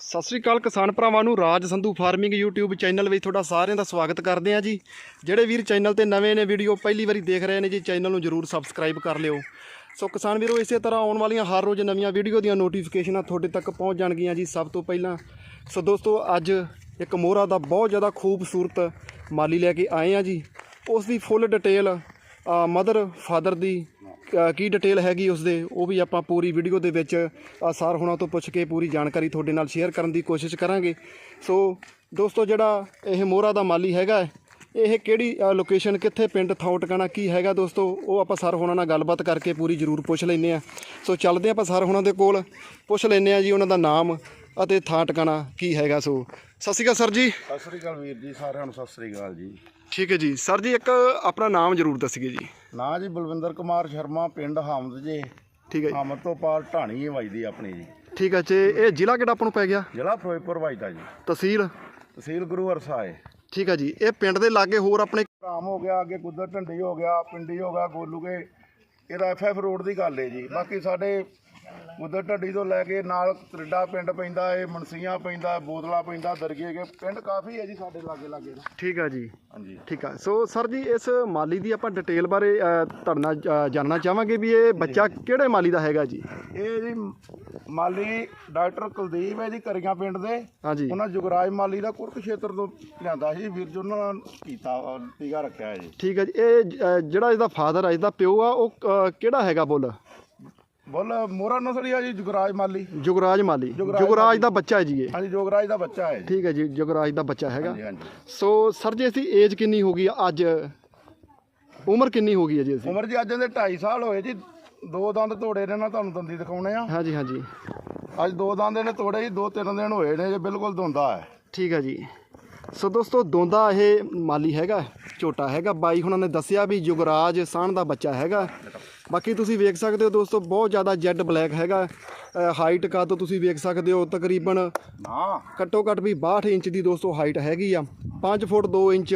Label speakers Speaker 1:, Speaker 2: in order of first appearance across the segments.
Speaker 1: ਸਤਿ ਸ੍ਰੀ ਅਕਾਲ ਕਿਸਾਨ ਭਰਾਵਾਂ ਨੂੰ, Raj Sandhu farming YouTube channel ਵਿੱਚ ਤੁਹਾਡਾ ਸਾਰਿਆਂ ਦਾ ਸਵਾਗਤ ਕਰਦੇ ਹਾਂ ਜੀ। ਜਿਹੜੇ ਵੀਰ ਚੈਨਲ ਤੇ ਨਵੇਂ ਨੇ, ਵੀਡੀਓ ਪਹਿਲੀ ਵਾਰੀ ਦੇਖ ਰਹੇ ਨੇ ਜੀ, ਚੈਨਲ ਨੂੰ ਜਰੂਰ ਸਬਸਕ੍ਰਾਈਬ ਕਰ ਲਿਓ। ਸੋ ਕਿਸਾਨ ਵੀਰੋ, ਇਸੇ ਤਰ੍ਹਾਂ ਆਉਣ ਵਾਲੀਆਂ ਹਰ ਰੋਜ਼ ਨਵੀਆਂ ਵੀਡੀਓ ਦੀਆਂ ਨੋਟੀਫਿਕੇਸ਼ਨਾਂ ਤੁਹਾਡੇ ਤੱਕ ਪਹੁੰਚ ਜਾਣਗੀਆਂ ਜੀ ਸਭ ਤੋਂ ਪਹਿਲਾਂ। ਸੋ ਦੋਸਤੋ, ਅੱਜ ਇੱਕ ਮੋਹਰਾ ਦਾ ਬਹੁਤ ਜ਼ਿਆਦਾ ਖੂਬਸੂਰਤ ਮਾਲੀ ਲੈ ਕੇ ਆਏ ਆ ਜੀ। ਉਸ ਦੀ ਫੁੱਲ ਡਿਟੇਲ ਮਦਰ ਫਾਦਰ ਦੀ ਕੀ ਡਿਟੇਲ ਹੈਗੀ ਉਸ ਦੇ ਉਹ ਵੀ ਆਪਾਂ ਪੂਰੀ ਵੀਡੀਓ ਦੇ ਵਿੱਚ ਸਰ ਸਾਰ ਹੋਣਾ ਤੋਂ ਪੁੱਛ ਕੇ ਪੂਰੀ ਜਾਣਕਾਰੀ ਤੁਹਾਡੇ ਨਾਲ ਸ਼ੇਅਰ ਕਰਨ ਦੀ ਕੋਸ਼ਿਸ਼ ਕਰਾਂਗੇ। ਸੋ ਦੋਸਤੋ, ਜਿਹੜਾ ਇਹ ਮੋਹਰਾ ਦਾ ਮਾਲੀ ਹੈਗਾ ਇਹ ਕਿਹੜੀ ਲੋਕੇਸ਼ਨ ਕਿੱਥੇ ਪਿੰਡ ਥਾਉ ਟਿਕਾਣਾ ਕੀ ਹੈਗਾ ਦੋਸਤੋ? ਉਹ ਆਪਾਂ ਸਰ ਹੋਣਾ ਨਾਲ ਗੱਲਬਾਤ ਕਰਕੇ ਪੂਰੀ ਜ਼ਰੂਰ ਪੁੱਛ ਲੈਂਦੇ ਆ ਸੋ ਚੱਲਦੇ ਆਪਾਂ ਸਰ ਹੋਣਾ ਦੇ ਕੋਲ, ਪੁੱਛ ਲੈਂਦੇ ਆ ਜੀ ਉਹਨਾਂ ਦਾ ਨਾਮ ਅਤੇ ਥਾਂ ਟਿਕਾਣਾ ਕੀ ਹੈਗਾ। ਸੋ ਸਤਿ ਸ਼੍ਰੀ ਅਕਾਲ ਸਰ ਜੀ।
Speaker 2: ਸਤਿ ਸ੍ਰੀ ਅਕਾਲ ਵੀਰ ਜੀ, ਸਾਰਿਆਂ ਨੂੰ ਸਤਿ ਸ੍ਰੀ ਅਕਾਲ ਜੀ।
Speaker 1: ਠੀਕ ਹੈ ਜੀ। ਸਰ ਜੀ ਇੱਕ ਆਪਣਾ ਨਾਮ ਜ਼ਰੂਰ ਦੱਸੀਏ ਜੀ।
Speaker 2: ਨਾਂ ਜੀ ਬਲਵਿੰਦਰ ਕੁਮਾਰ ਸ਼ਰਮਾ ਪਿੰਡ ਹਾਮਦ ਜੇ।
Speaker 1: ਠੀਕ ਹੈ ਜੀ।
Speaker 2: ਹਾਮਦ ਤੋਂ ਪਾਰ ਢਾਣੀ ਹੀ ਵੱਜਦੀ ਆਪਣੀ ਜੀ।
Speaker 1: ਠੀਕ ਹੈ ਜੀ। ਇਹ ਜ਼ਿਲ੍ਹਾ ਕਿਹੜਾ ਆਪਾਂ ਨੂੰ ਪੈ ਗਿਆ?
Speaker 2: ਜ਼ਿਲ੍ਹਾ ਫਿਰੋਜ਼ਪੁਰ ਵੱਜਦਾ ਜੀ।
Speaker 1: ਤਹਿਸੀਲ?
Speaker 2: ਤਹਿਸੀਲ ਗੁਰੂ ਹਰਸਾਏ
Speaker 1: ਠੀਕ ਹੈ ਜੀ। ਇਹ ਪਿੰਡ ਦੇ ਲਾਗੇ ਹੋਰ ਆਪਣੇ
Speaker 2: ਰਾਮ ਹੋ ਗਿਆ ਅੱਗੇ ਕੁਦਰ ਢੰਡੀ ਹੋ ਗਿਆ ਪਿੰਡੀ ਹੋ ਗਿਆ ਗੋਲੂਗੇ। ਇਹਦਾ ਐਫਐਫ ਰੋਡ ਦੀ ਗੱਲ ਹੈ ਜੀ। ਬਾਕੀ ਸਾਡੇ ਕੁਦਰ ਢੰਡੀ ਤੋਂ ਲੈ ਕੇ ਨਾਲ ਤਰਿੱਡਾ ਪਿੰਡ ਪੈਂਦਾ ਏ ਮਨਸੀਆਂ ਪੈਂਦਾ ਬੋਦਲਾ ਪੈਂਦਾ ਦਰਗੇ ਕੇ ਪਿੰਡ ਕਾਫੀ ਹੈ ਜੀ ਸਾਡੇ ਲਾਗੇ ਲਾਗੇ ਦਾ।
Speaker 1: ਠੀਕ ਹੈ ਜੀ।
Speaker 2: ਹਾਂਜੀ।
Speaker 1: ਠੀਕ ਆ। ਸੋ ਸਰ ਜੀ ਇਸ ਮਾਲੀ ਦੀ ਆਪਾਂ ਡਿਟੇਲ ਬਾਰੇ ਅ, ਤੁਹਾਡੇ ਨਾਲ ਅ, ਜਾਣਨਾ ਚਾਹਾਂਗੇ ਵੀ ਇਹ ਬੱਚਾ ਕਿਹੜੇ ਮਾਲੀ ਦਾ ਹੈਗਾ ਜੀ?
Speaker 2: ਇਹ ਜੀ ਮਾਲੀ ਡਾਕਟਰ ਕੁਲਦੀਪ ਹੈ ਜੀ ਕਰੀਆਂ ਪਿੰਡ ਦੇ।
Speaker 1: ਹਾਂਜੀ।
Speaker 2: ਉਹਨਾਂ ਜੁਗਰਾਜ ਮਾਲੀ ਦਾ ਕੁਰਕਸ਼ੇਤਰ ਤੋਂ ਲਿਆਂਦਾ ਸੀ ਵੀਰ ਜੀ ਉਹਨਾਂ ਨੇ ਕੀਤਾ ਟੀਕਾ ਰੱਖਿਆ ਹੈ ਜੀ।
Speaker 1: ਠੀਕ ਹੈ ਜੀ। ਇਹ ਅ, ਜਿਹੜਾ ਇਹਦਾ ਫਾਦਰ ਆ ਇਹਦਾ ਪਿਓ ਆ ਉਹ ਅ, ਕਿਹੜਾ ਹੈਗਾ ਬੁੱਲ?
Speaker 2: ਬੋਲ ਮੋਰਾ ਨਸਲੀ ਆ ਜੀ ਜੁਗਰਾਜ ਮਾਲੀ।
Speaker 1: ਜੁਗਰਾਜ ਮਾਲੀ।
Speaker 2: ਜੁਗਰਾਜ
Speaker 1: ਦਾ ਬੱਚਾ ਹੈ ਜੀ ਇਹ।
Speaker 2: ਹਾਂਜੀ ਜੋਗਰਾਜ ਦਾ ਬੱਚਾ ਹੈ ਜੀ।
Speaker 1: ਠੀਕ ਹੈ ਜੀ ਜੁਗਰਾਜ ਦਾ ਬੱਚਾ ਹੈਗਾ।
Speaker 2: ਹਾਂਜੀ ਹਾਂਜੀ।
Speaker 1: ਸੋ ਸਰ ਜੀ ਅਸੀਂ ਏਜ ਕਿੰਨੀ ਹੋ ਗਈ ਆ ਅੱਜ? ਉਮਰ ਕਿੰਨੀ ਹੋ ਗਈ ਹੈ ਜੀ ਅਸੀਂ
Speaker 2: ਉਮਰ ਜੀ ਅੱਜ ਦੇ 2.5 ਸਾਲ ਹੋਏ ਜੀ। ਦੋ ਦੰਦ ਤੋੜੇ ਨੇ ਨਾ ਤੁਹਾਨੂੰ ਦੰਦੀ ਦਿਖਾਉਣੇ ਆ।
Speaker 1: ਹਾਂਜੀ ਹਾਂਜੀ।
Speaker 2: ਅੱਜ ਦੋ ਦੰਦ ਇਹਨੇ ਤੋੜੇ ਜੀ ਦੋ ਤਿੰਨ ਦਿਨ ਹੋਏ ਨੇ ਜੇ ਬਿਲਕੁਲ ਧੁੰਦਾ ਹੈ।
Speaker 1: ਠੀਕ ਹੈ ਜੀ। ਸੋ ਦੋਸਤੋ ਦੋਂਦਾ ਇਹ ਮਾਲੀ ਹੈਗਾ ਝੋਟਾ ਹੈਗਾ। ਬਾਈ ਹੁਣਾਂ ਨੇ ਦੱਸਿਆ ਵੀ ਯੁਗਰਾਜ ਸਾਹਣ ਦਾ ਬੱਚਾ ਹੈਗਾ। ਬਾਕੀ ਤੁਸੀਂ ਵੇਖ ਸਕਦੇ ਹੋ ਦੋਸਤੋ ਬਹੁਤ ਜ਼ਿਆਦਾ ਜੈਡ ਬਲੈਕ ਹੈਗਾ। ਹਾਈਟ ਕਾ ਤੋਂ ਤੁਸੀਂ ਵੇਖ ਸਕਦੇ ਹੋ ਤਕਰੀਬਨ
Speaker 2: ਨਾ।
Speaker 1: ਘੱਟੋ ਘੱਟ ਵੀ 62 ਇੰਚ ਦੀ ਦੋਸਤੋ ਹਾਈਟ ਹੈਗੀ ਆ। 5 ਫੁੱਟ 2 ਇੰਚ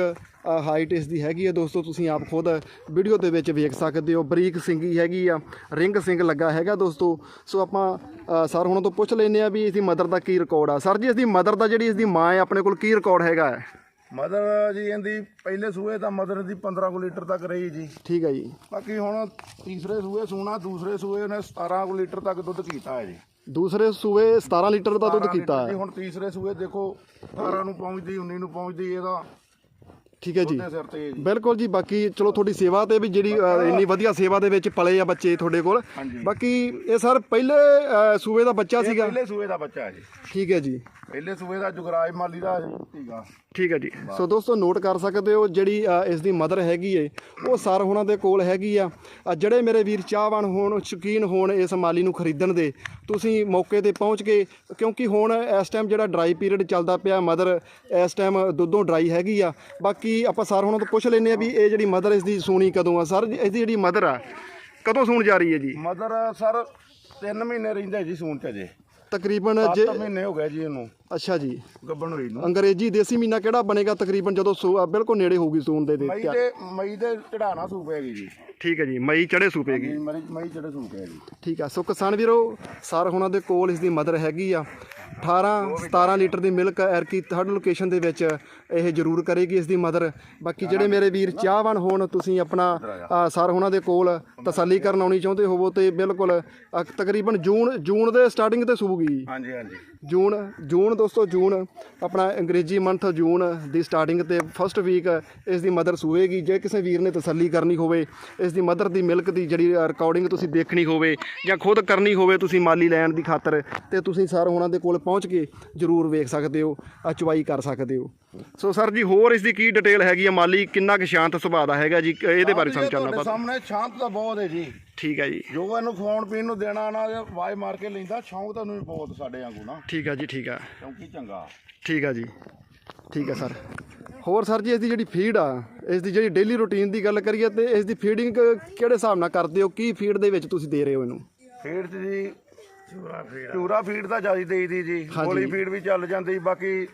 Speaker 1: ਹਾਈਟ ਇਸ ਦੀ ਹੈਗੀ ਆ ਦੋਸਤੋ ਤੁਸੀਂ ਆਪ ਖੁਦ ਵੀਡੀਓ ਦੇ ਵਿੱਚ ਵੇਖ ਸਕਦੇ ਹੋ। ਬਰੀਕ ਸਿੰਗੀ ਹੈਗੀ ਆ ਰਿੰਗ ਸਿੰਗ ਲੱਗਾ ਹੈਗਾ ਦੋਸਤੋ। ਸੋ ਆਪਾਂ ਸਰ ਹੁਣਾਂ ਤੋਂ ਪੁੱਛ ਲੈਂਦੇ ਆ ਵੀ ਇਸ ਦੀ ਮਦਰ ਦਾ ਕੀ ਰਿਕਾਰਡ ਆ। ਸਰ ਜੀ ਇਸ ਦੀ ਮਦਰ ਦਾ ਜਿਹੜੀ ਇਸ ਦੀ ਮਾਂ ਹੈ ਆਪਣੇ ਕੋਲ ਕੀ ਰਿਕਾਰਡ ਹੈਗਾ ਹੈ?
Speaker 2: ਮਦਰ ਜੀ ਇਹਦੀ ਪਹਿਲੇ ਸੂਏ ਤਾਂ ਮਦਰ ਦੀ 15 ਕੁ ਲੀਟਰ ਤੱਕ ਰਹੀ ਜੀ।
Speaker 1: ਠੀਕ ਹੈ ਜੀ।
Speaker 2: ਬਾਕੀ ਹੁਣ ਤੀਸਰੇ ਸੂਏ ਸੂਣਾ ਦੂਸਰੇ ਸੂਏ ਨੇ 17 ਕੁ ਲੀਟਰ ਤੱਕ ਦੁੱਧ ਕੀਤਾ ਹੈ ਜੀ।
Speaker 1: ਦੂਸਰੇ ਸੂਏ 17 ਲੀਟਰ ਦਾ ਦੁੱਧ
Speaker 2: 17
Speaker 1: ਕੀਤਾ ਹੈ।
Speaker 2: ਹੁਣ ਤੀਸਰੇ ਸੂਏ ਦੇਖੋ 18 ਨੂੰ ਪਹੁੰਚਦੀ 19 ਨੂੰ ਪਹੁੰਚਦੀ ਇਹਦਾ।
Speaker 1: ਠੀਕ ਹੈ ਜੀ।
Speaker 2: ਉਹਦੇ ਸਿਰ ਤੇ ਜੀ।
Speaker 1: ਬਿਲਕੁਲ ਜੀ ਬਾਕੀ ਚਲੋ ਤੁਹਾਡੀ ਸੇਵਾ ਤੇ ਵੀ ਜਿਹੜੀ ਅ, ਇੰਨੀ ਵਧੀਆ ਸੇਵਾ ਦੇ ਵਿੱਚ ਪਲੇ ਆ ਬੱਚੇ ਤੁਹਾਡੇ ਕੋਲ।
Speaker 2: ਹਾਂਜੀ।
Speaker 1: ਬਾਕੀ ਇਹ ਸਰ ਪਹਿਲੇ ਅ, ਸੂਏ ਦਾ ਬੱਚਾ
Speaker 2: ਇਹ
Speaker 1: ਸੀਗਾ?
Speaker 2: ਪਹਿਲੇ ਸੂਏ ਦਾ ਬੱਚਾ ਹੈ ਜੀ।
Speaker 1: ਠੀਕ ਹੈ ਜੀ।
Speaker 2: ਪਹਿਲੇ ਸੂਏ ਦਾ ਜੁਗਰਾਜ ਮਾਲੀ ਦਾ ਠੀਕਾ
Speaker 1: ਠੀਕ ਹੈ ਜੀ। ਸੋ ਦੋਸਤੋ ਨੋਟ ਕਰ ਸਕਦੇ ਹੋ ਜਿਹੜੀ ਅ, ਇਸ ਦੀ ਮਦਰ ਹੈਗੀ ਏ ਉਹ ਸਰ ਹੋਣਾ ਦੇ ਕੋਲ ਹੈਗੀ ਆ। ਅ, ਜਿਹੜੇ ਮੇਰੇ ਵੀਰ ਚਾਹਵਾਨ ਹੋਣ ਸ਼ੌਕੀਨ ਹੋਣ ਇਸ ਮਾਲੀ ਨੂੰ ਖਰੀਦਣ ਦੇ ਤੁਸੀਂ ਮੌਕੇ ਤੇ ਪਹੁੰਚ ਕੇ ਕਿਉਂਕਿ ਹੁਣ ਇਸ ਟਾਈਮ ਜਿਹੜਾ ਡਰਾਈ ਪੀਰੀਅਡ ਚੱਲਦਾ ਪਿਆ ਮਦਰ ਇਸ ਟਾਈਮ ਦੁੱਧੋਂ ਡਰਾਈ ਹੈਗੀ ਆ। ਬਾਕੀ ਆਪਾਂ ਸਰ ਹੋਣਾ ਤੋਂ ਪੁੱਛ ਲੈਂਦੇ ਆ ਵੀ ਇਹ ਜਿਹੜੀ ਮਦਰ ਇਸ ਦੀ ਸੂਣੀ ਕਦੋਂ ਆ? ਸਰ ਇਸ ਦੀ ਜਿਹੜੀ ਮਦਰ ਆ ਕਦੋਂ ਸੂਣ ਜਾ ਰਹੀ ਹੈ ਜੀ?
Speaker 2: ਮਦਰ ਸਰ 3 ਮਹੀਨੇ ਰਹਿੰਦੇ ਜੀ ਸੂਣ ਚ ਜੇ
Speaker 1: ਤਕਰੀਬਨ ਜੇ
Speaker 2: 7 ਮਹੀਨੇ ਹੋ ਗਏ ਜੀ ਇਹਨੂੰ।
Speaker 1: ਅੱਛਾ ਜੀ।
Speaker 2: ਗੱਬਣ ਹੋਈ ਨੂੰ।
Speaker 1: ਅੰਗਰੇਜ਼ੀ ਦੇਸੀ ਮਹੀਨਾ ਕਿਹੜਾ ਬਣੇਗਾ ਤਕਰੀਬਨ ਜਦੋਂ ਸੂ- ਬਿਲਕੁਲ ਨੇੜੇ ਹੋਊਗੀ ਸੂਣ ਦੇ ਦੇ
Speaker 2: ਮਈ ਦੇ ਮਈ ਦੇ ਚੜਾਣਾ ਸੂ ਪੈਗੀ ਜੀ।
Speaker 1: ਠੀਕ ਹੈ ਜੀ ਮਈ ਚੜੇ ਸੂਪੇਗੀ
Speaker 2: ਮਈ ਮਈ ਚੜੇ ਸੂ ਪੈਗੀ
Speaker 1: ਠੀਕ ਆ ਸੋ ਕਿਸਾਨ ਵੀਰੋ ਸਰ ਹੁਣਾਂ ਦੇ ਕੋਲ ਇਸ ਦੀ ਮਦਰ ਹੈਗੀ ਆ। 18 17 ਲੀਟਰ ਦੀ ਮਿਲਕ ਐਰਕੀ ਥਰਡ ਲੋਕੇਸ਼ਨ ਦੇ ਵਿੱਚ ਇਹ ਜ਼ਰੂਰ ਕਰੇਗੀ ਇਸ ਦੀ ਮਦਰ। ਬਾਕੀ ਜਿਹੜੇ ਮੇਰੇ ਵੀਰ ਚਾਹਵਾਨ ਹੋਣ ਤੁਸੀਂ ਆਪਣਾ ਸਰ ਹੁਣਾਂ ਦੇ ਕੋਲ ਤਸੱਲੀ ਕਰਨ ਆਉਣੀ ਚਾਹੁੰਦੇ ਹੋਵੋ ਤੇ ਬਿਲਕੁਲ ਤਕਰੀਬਨ ਜੂਨ ਜੂਨ ਦੇ ਸਟਾਰਟਿੰਗ ਤੇ ਸੂਗੀ
Speaker 2: ਹਾਂਜੀ ਹਾਂਜੀ।
Speaker 1: ਜੂਨ ਜੂਨ ਦੋਸਤੋ ਜੂਨ ਆਪਣਾ ਅੰਗਰੇਜ਼ੀ ਮੰਥ ਜੂਨ ਦੀ ਸਟਾਰਟਿੰਗ ਤੇ ਫਸਟ ਵੀਕ ਇਸ ਦੀ ਮਦਰ ਸੂਏਗੀ। ਜੇ ਕਿਸੇ ਵੀਰ ਨੇ ਤਸੱਲੀ ਕਰਨੀ ਹੋਵੇ ਇਸ ਦੀ ਮਦਰ ਦੀ ਮਿਲਕ ਦੀ ਜਿਹੜੀ ਰਿਕਾਰਡਿੰਗ ਤੁਸੀਂ ਦੇਖਣੀ ਹੋਵੇ ਜਾਂ ਖੁਦ ਕਰਨੀ ਹੋਵੇ ਤੁਸੀਂ ਮਾਲੀ ਲੈਣ ਦੀ ਖਾਤਰ ਤੇ ਤੁਸੀਂ ਸਰ ਉਹਨਾਂ ਦੇ ਕੋਲ ਪਹੁੰਚ ਕੇ ਜ਼ਰੂਰ ਵੇਖ ਸਕਦੇ ਹੋ ਆ ਚੁਵਾਈ ਕਰ ਸਕਦੇ ਹੋ। ਸੋ ਸਰ ਜੀ ਹੋਰ ਇਸ ਦੀ ਕੀ ਡਿਟੇਲ ਹੈਗੀ ਆ? ਮਾਲੀ ਕਿੰਨਾ ਕੁ ਸ਼ਾਂਤ ਸੁਭਾਅ ਦਾ ਹੈਗਾ ਜੀ? ਇਹਦੇ ਬਾਰੇ ਸਾਨੂੰ ਚਾਨਣਾ ਪਤਾ
Speaker 2: ਸਾਹਮਣੇ ਸ਼ਾਂਤ ਤਾਂ ਬਹੁਤ ਹੈ ਜੀ।
Speaker 1: ਠੀਕ ਹੈ ਜੀ।
Speaker 2: ਜੋ ਇਹਨੂੰ ਖਵਾਉਣ ਪੀਣ ਨੂੰ ਦੇਣਾ ਨਾ ਵਾਜ ਮਾਰ ਕੇ ਲੈਂਦਾ ਸ਼ੌਂਕ ਤੁਹਾਨੂੰ ਵੀ ਬਹੁਤ ਸਾਡੇ ਵਾਂਗੂ ਨਾ।
Speaker 1: ਠੀਕ ਹੈ ਜੀ ਠੀਕ ਹੈ
Speaker 2: ਕਿਉਂਕਿ ਚੰਗਾ।
Speaker 1: ਠੀਕ ਆ ਜੀ। ਠੀਕ ਆ ਸਰ। ਹੋਰ ਸਰ ਜੀ ਇਸ ਦੀ ਜਿਹੜੀ ਫੀਡ ਆ ਇਸ ਦੀ ਜਿਹੜੀ ਡੇਲੀ ਰੁਟੀਨ ਦੀ ਗੱਲ ਕਰੀਏ ਤੇ ਇਸ ਦੀ ਫੀਡਿੰਗ ਕਿਹੜੇ ਹਿਸਾਬ ਨਾਲ ਕਰਦੇ ਹੋ? ਕੀ ਫੀਡ ਦੇ ਵਿੱਚ ਤੁਸੀਂ ਦੇ ਰਹੇ ਹੋ ਇਹਨੂੰ?
Speaker 2: ਫੀਡ 'ਚ ਜੀ ਚੂਰਾ ਫੀਡ ਤਾਂ ਜ਼ਿਆਦਾ ਦੇਈਦੀ ਜੀ। ਗੋਲੀ ਫੀਡ ਵੀ ਚੱਲ ਜਾਂਦੀ ਬਾਕੀ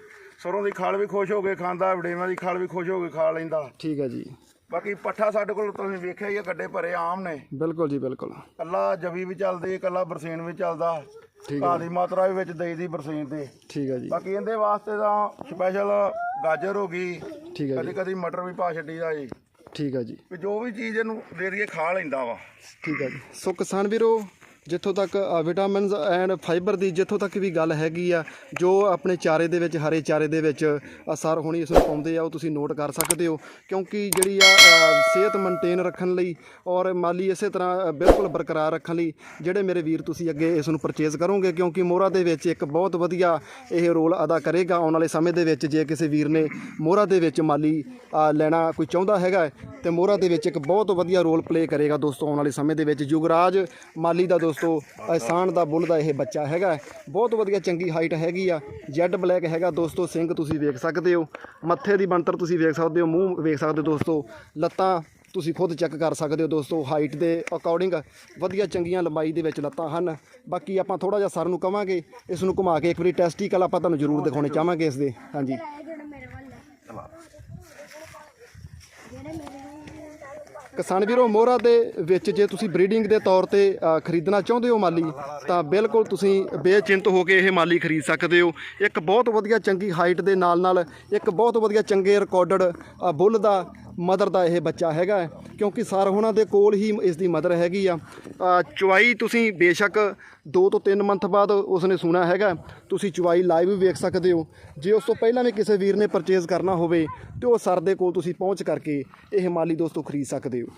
Speaker 2: ਸਰੋਂ ਦੀ ਖਾਲ ਵੀ ਖੁਸ਼ ਹੋ ਕੇ ਖਾਂਦਾ ਵਡੇਵਾਂ ਦੀ ਖਾਲ ਵੀ ਖੁਸ਼ ਹੋ ਕੇ ਖਾ ਲੈਂਦਾ।
Speaker 1: ਠੀਕ ਆ ਜੀ।
Speaker 2: ਬਾਕੀ ਪੱਠਾ ਸਾਡੇ ਕੋਲ ਤੁਸੀਂ ਵੇਖਿਆ ਹੀ ਆ ਗੱਡੇ ਭਰੇ ਆਮ ਨੇ।
Speaker 1: ਬਿਲਕੁਲ ਜੀ ਬਿਲਕੁਲ।
Speaker 2: ਕੱਲਾ ਜਵੀ ਵੀ ਚੱਲਦੀ ਕੱਲਾ ਬਰਸੀਨ ਵੀ ਚੱਲਦਾ।
Speaker 1: ਠੀਕ
Speaker 2: ਘਾਹ ਦੀ ਮਾਤਰਾ ਵੀ ਵਿੱਚ ਦੇਈਦੀ ਬਰਸੀਨ ਤੇ।
Speaker 1: ਠੀਕ ਹੈ ਜੀ।
Speaker 2: ਬਾਕੀ ਇਹਦੇ ਵਾਸਤੇ ਤਾਂ ਸਪੈਸ਼ਲ ਗਾਜਰ ਹੋ ਗਈ।
Speaker 1: ਠੀਕ ਹੈ
Speaker 2: ਕਦੀ
Speaker 1: ਜੀ।
Speaker 2: ਕਦੀ ਮਟਰ ਵੀ ਪਾ ਛੱਡੀਦਾ ਜੀ।
Speaker 1: ਠੀਕ ਹੈ ਜੀ।
Speaker 2: ਵੀ ਜੋ ਵੀ ਚੀਜ਼ ਇਹਨੂੰ ਦੇ ਦਈਏ ਖਾ ਲੈਂਦਾ ਵਾ।
Speaker 1: ਠੀਕ ਹੈ ਜੀ। ਸੋ ਕਿਸਾਨ ਵੀਰੋ। ਜਿੱਥੋਂ ਤੱਕ ਵਿਟਾਮਿਨਸ ਐਂਡ ਫਾਈਬਰ ਦੀ ਜਿੱਥੋਂ ਤੱਕ ਵੀ ਗੱਲ ਹੈਗੀ ਆ ਜੋ ਆਪਣੇ ਚਾਰੇ ਦੇ ਵਿੱਚ ਹਰੇ ਚਾਰੇ ਦੇ ਵਿੱਚ ਅਸਰ ਹੋਣੀ ਇਸ ਨੂੰ ਪਾਉਂਦੇ ਆ ਉਹ ਤੁਸੀਂ ਨੋਟ ਕਰ ਸਕਦੇ ਹੋ। ਕਿਉਂਕਿ ਜਿਹੜੀ ਆ ਸਿਹਤ ਮੇਨਟੇਨ ਰੱਖਣ ਲਈ ਔਰ ਮਾਲੀ ਇਸੇ ਤਰ੍ਹਾਂ ਬਿਲਕੁਲ ਬਰਕਰਾਰ ਰੱਖਣ ਲਈ ਜਿਹੜੇ ਮੇਰੇ ਵੀਰ ਤੁਸੀਂ ਅੱਗੇ ਇਸ ਨੂੰ ਪਰਚੇਜ਼ ਕਰੋਗੇ ਕਿਉਂਕਿ ਮੋਹਰਾ ਦੇ ਵਿੱਚ ਇੱਕ ਬਹੁਤ ਵਧੀਆ ਇਹ ਰੋਲ ਅਦਾ ਕਰੇਗਾ ਆਉਣ ਵਾਲੇ ਸਮੇਂ ਦੇ ਵਿੱਚ ਜੇ ਕਿਸੇ ਵੀਰ ਨੇ ਮੋਹਰਾ ਦੇ ਵਿੱਚ ਮਾਲੀ ਲੈਣਾ ਕੋਈ ਚਾਹੁੰਦਾ ਹੈਗਾ ਹੈ, ਤੇ ਮੋਹਰਾ ਦੇ ਵਿੱਚ ਇੱਕ ਬਹੁਤ ਵਧੀਆ ਰੋਲ ਪਲੇ ਕਰੇਗਾ ਦੋਸਤੋ ਆਉਣ ਵਾਲੇ ਸਮੇਂ ਦੇ ਵਿੱਚ। ਯੁਗਰਾਜ ਮਾਲੀ ਦਾ ਦੋਸਤੋ ਅਹਿਸਾਨ ਦਾ ਬੁੱਲ ਦਾ ਇਹ ਬੱਚਾ ਹੈਗਾ ਬਹੁਤ ਵਧੀਆ ਚੰਗੀ ਹਾਈਟ ਹੈਗੀ ਆ। ਜੈਡ ਬਲੈਕ ਹੈਗਾ ਦੋਸਤੋ, ਸਿੰਘ ਤੁਸੀਂ ਵੇਖ ਸਕਦੇ ਹੋ। ਮੱਥੇ ਦੀ ਬਣਤਰ ਤੁਸੀਂ ਵੇਖ ਸਕਦੇ ਹੋ, ਮੂੰਹ ਵੇਖ ਸਕਦੇ ਹੋ ਦੋਸਤੋ। ਲੱਤਾਂ ਤੁਸੀਂ ਖੁਦ ਚੈੱਕ ਕਰ ਸਕਦੇ ਹੋ ਦੋਸਤੋ ਹਾਈਟ ਦੇ ਅਕੋਰਡਿੰਗ ਵਧੀਆ ਚੰਗੀਆਂ ਲੰਬਾਈ ਦੇ ਵਿੱਚ ਲੱਤਾਂ ਹਨ। ਬਾਕੀ ਆਪਾਂ ਥੋੜਾ ਜਿਹਾ ਸਰ ਨੂੰ ਕਵਾਂਗੇ, ਇਸ ਨੂੰ ਘੁਮਾ ਕੇ ਇੱਕ ਵਾਰੀ ਟੈਸਟੀਕਲ ਆਪਾਂ ਤੁਹਾਨੂੰ ਜ਼ਰੂਰ ਦਿਖਾਉਣੇ ਚਾਹਾਂਗੇ ਇਸ ਦੇ। ਹਾਂਜੀ
Speaker 3: ਜਿਹੜਾ ਮੇਰੇ ਵੱਲ ਹੈ ਜਿਹੜੇ ਮੇਰੇ ਵੱਲ
Speaker 1: ਕਿਸਾਨ ਵੀਰੋ, ਮੋਹਰਾ ਦੇ ਵਿੱਚ ਜੇ ਤੁਸੀਂ ਬਰੀਡਿੰਗ ਦੇ ਤੌਰ ਤੇ ਖਰੀਦਣਾ ਚਾਹੁੰਦੇ ਹੋ ਮਾਲੀ, ਤਾਂ ਬਿਲਕੁਲ ਤੁਸੀਂ ਬੇਚਿੰਤ ਹੋ ਕੇ ਇਹ ਮਾਲੀ ਖਰੀਦ ਸਕਦੇ ਹੋ। ਇੱਕ ਬਹੁਤ ਵਧੀਆ ਚੰਗੀ ਹਾਈਟ ਦੇ ਨਾਲ ਨਾਲ ਇੱਕ ਬਹੁਤ ਵਧੀਆ ਚੰਗੇ ਰਿਕਾਰਡਡ ਬੁੱਲ ਦਾ ਮਦਰ ਦਾ ਇਹ ਬੱਚਾ ਹੈਗਾ। ਕਿਉਂਕਿ ਸਰ ਉਹਨਾਂ ਦੇ ਕੋਲ ਹੀ ਇਸ ਦੀ ਮਦਰ ਹੈਗੀ ਆ। ਚੁਆਈ ਤੁਸੀਂ ਬੇਸ਼ੱਕ 2 ਤੋਂ 3 ਮੰਥ ਬਾਅਦ ਉਸਨੇ ਸੁਣਾ ਹੈਗਾ ਤੁਸੀਂ ਚੁਆਈ ਲਾਈਵ ਵੀ ਵੇਖ ਸਕਦੇ ਹੋ। ਜੇ ਉਸ ਤੋਂ ਪਹਿਲਾਂ ਵੀ ਕਿਸੇ ਵੀਰ ਨੇ ਪਰਚੇਜ਼ ਕਰਨਾ ਹੋਵੇ ਤੇ ਉਹ ਸਰ ਦੇ ਕੋਲ ਤੁਸੀਂ ਪਹੁੰਚ ਕਰਕੇ ਇਹ ਮਾਲੀ ਦੋਸਤੋ ਖਰੀਦ ਸਕਦੇ ਹੋ।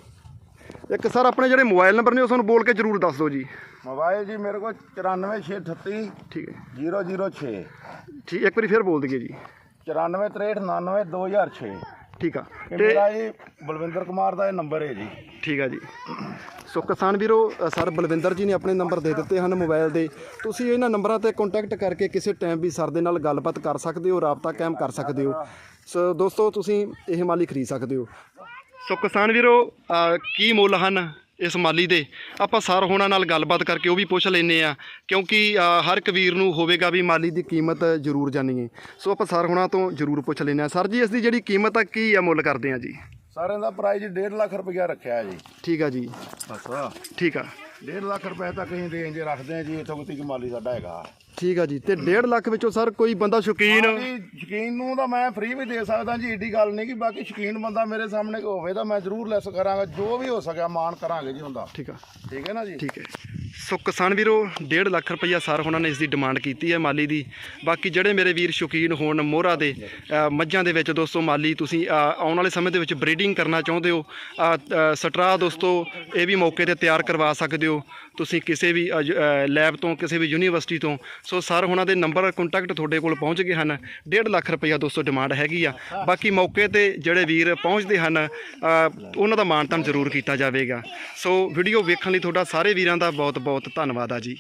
Speaker 1: ਇੱਕ ਸਰ ਆਪਣੇ ਜਿਹੜੇ ਮੋਬਾਈਲ ਨੰਬਰ ਨੇ ਉਹ ਤੁਹਾਨੂੰ ਬੋਲ ਕੇ ਜ਼ਰੂਰ ਦੱਸ ਦਿਓ ਜੀ।
Speaker 2: ਮੋਬਾਈਲ ਜੀ ਮੇਰੇ ਕੋਲ 94638
Speaker 1: ਠੀਕ ਹੈ।
Speaker 2: 006
Speaker 1: ਠੀਕ ਇੱਕ ਵਾਰੀ ਫਿਰ ਬੋਲ ਦਈਏ ਜੀ।
Speaker 2: 946399 2006
Speaker 1: ਠੀਕ ਆ।
Speaker 2: ਇਹ
Speaker 1: ਤੇ
Speaker 2: ਮੇਰਾ ਜੀ ਬਲਵਿੰਦਰ ਕੁਮਾਰ ਦਾ ਇਹ ਨੰਬਰ ਹੈ ਜੀ।
Speaker 1: ਠੀਕ ਆ ਜੀ। ਸੋ ਕਿਸਾਨ ਵੀਰੋ ਅ, ਸਰ ਬਲਵਿੰਦਰ ਜੀ ਨੇ ਆਪਣੇ ਨੰਬਰ ਦੇ ਦਿੱਤੇ ਹਨ ਮੋਬਾਈਲ ਦੇ ਤੁਸੀਂ ਇਹਨਾਂ ਨੰਬਰਾਂ ਤੇ ਕੰਟੈਕਟ ਕਰਕੇ ਕਿਸੇ ਟਾਈਮ ਵੀ ਸਰ ਦੇ ਨਾਲ ਗੱਲਬਾਤ ਕਰ ਸਕਦੇ ਹੋ ਰਾਬਤਾ ਕਾਇਮ ਕਰ ਸਕਦੇ ਹੋ। ਸੋ ਦੋਸਤੋ ਤੁਸੀਂ ਇਹ ਮਾਲੀ ਖਰੀਦ ਸਕਦੇ ਹੋ। ਸੋ ਕਿਸਾਨ ਵੀਰੋ ਅ, ਕੀ ਮੁੱਲ ਹਨ? ਇਸ ਮਾਲੀ ਦੇ। ਆਪਾਂ ਸਰ ਹੋਣਾ ਨਾਲ ਗੱਲਬਾਤ ਕਰਕੇ ਉਹ ਵੀ ਪੁੱਛ ਲੈਨੇ ਆ ਕਿਉਂਕਿ ਹਰ ਇੱਕ ਵੀਰ ਨੂੰ ਹੋਵੇਗਾ ਵੀ ਮਾਲੀ ਦੀ ਕੀਮਤ ਜ਼ਰੂਰ ਜਾਣੀਏ। ਸੋ ਆਪਾਂ ਸਰ ਹੋਣਾ ਤੋਂ ਜ਼ਰੂਰ ਪੁੱਛ ਲੈਨੇ ਆ ਸਰ ਜੀ ਇਸ ਦੀ ਜਿਹੜੀ ਕੀਮਤ ਆ ਕੀ ਆ ਮੁੱਲ ਕਰਦੇ ਆ ਜੀ?
Speaker 2: ਸਾਰਿਆਂ ਦਾ ਪ੍ਰਾਈਜ਼ 1.5 ਲੱਖ ਰੁਪਇਆ ਰੱਖਿਆ ਜੀ।
Speaker 1: ਠੀਕ ਆ ਜੀ।
Speaker 2: ਬਸ
Speaker 1: ਠੀਕ ਆ।
Speaker 2: 1.5 ਲੱਖ ਰੁਪਏ ਤੱਕ ਅਸੀਂ ਰੇਂਜ ਰੱਖਦੇ ਹਾਂ ਜੀ ਇੱਥੋਂ ਤੱਕ ਮਾਲੀ ਸਾਡਾ ਹੈਗਾ।
Speaker 1: ਠੀਕ ਆ ਜੀ ਤੇ 1.5 ਲੱਖ ਵਿੱਚੋਂ ਸਰ ਕੋਈ ਬੰਦਾ ਸ਼ੌਕੀਨ?
Speaker 2: ਜੀ ਸ਼ਕੀਨ ਨੂੰ ਤਾਂ ਮੈਂ ਫ੍ਰੀ ਵੀ ਦੇ ਸਕਦਾ ਜੀ ਏਡੀ ਗੱਲ ਨਹੀਂ ਕਿ ਬਾਕੀ ਸ਼ਕੀਨ ਬੰਦਾ ਮੇਰੇ ਸਾਹਮਣੇ ਹੋਵੇ ਤਾਂ ਮੈਂ ਜ਼ਰੂਰ ਲੈਸ ਕਰਾਂਗਾ ਜੋ ਵੀ ਹੋ ਸਕਿਆ ਮਾਨ ਕਰਾਂਗੇ ਜੀ ਹੁੰਦਾ।
Speaker 1: ਠੀਕ ਆ।
Speaker 2: ਠੀਕ ਹੈ ਨਾ ਜੀ?
Speaker 1: ਠੀਕ ਹੈ। ਸੋ ਕਿਸਾਨ ਵੀਰੋ 1.5 ਲੱਖ ਰੁਪਈਆ ਸਰ ਉਹਨਾਂ ਨੇ ਇਸ ਦੀ ਡਿਮਾਂਡ ਕੀਤੀ ਹੈ ਮਾਲੀ ਦੀ। ਬਾਕੀ ਜਿਹੜੇ ਮੇਰੇ ਵੀਰ ਸ਼ੌਕੀਨ ਹੋਣ ਮੋਹਰਾ ਦੇ ਮੱਝਾਂ ਦੇ ਵਿੱਚ ਦੋਸਤੋ ਮਾਲੀ ਤੁਸੀਂ ਆਉਣ ਵਾਲੇ ਸਮੇਂ ਦੇ ਵਿੱਚ ਬਰੀਡਿੰਗ ਕਰਨਾ ਚਾਹੁੰਦੇ ਹੋ ਅ, ਸਟਰਾ ਦੋਸਤੋ ਇਹ ਵੀ ਮੌਕੇ ਤੇ ਤਿਆਰ ਕਰਵਾ ਸਕਦੇ ਹੋ। ਤੁਸੀਂ ਕਿਸੇ ਵੀ ਲੈਬ ਤੋਂ, ਕਿਸੇ ਵੀ ਯੂਨੀਵਰਸਿਟੀ ਤੋਂ, ਸੋ ਸਰ ਉਹਨਾਂ ਦੇ ਨੰਬਰ ਕੰਟੈਕਟ ਤੁਹਾਡੇ ਕੋਲ ਪਹੁੰਚ ਗਏ ਹਨ। 1.5 ਲੱਖ ਰੁਪਈਆ ਦੋਸਤੋ ਡਿਮਾਂਡ ਹੈਗੀ ਆ। ਬਾਕੀ ਮੌਕੇ ਤੇ ਜਿਹੜੇ ਵੀਰ ਪਹੁੰਚਦੇ ਹਨ ਉਹਨਾਂ ਦਾ ਮਾਨਤਾਨ ਜ਼ਰੂਰ ਕੀਤਾ ਜਾਵੇਗਾ। ਸੋ ਵੀਡੀਓ ਵੇਖਣ ਲਈ ਤੁਹਾਡਾ ਸਾਰੇ ਵੀਰਾਂ ਦਾ ਬਹੁਤ ਬਹੁਤ ਧੰਨਵਾਦ ਆ ਜੀ।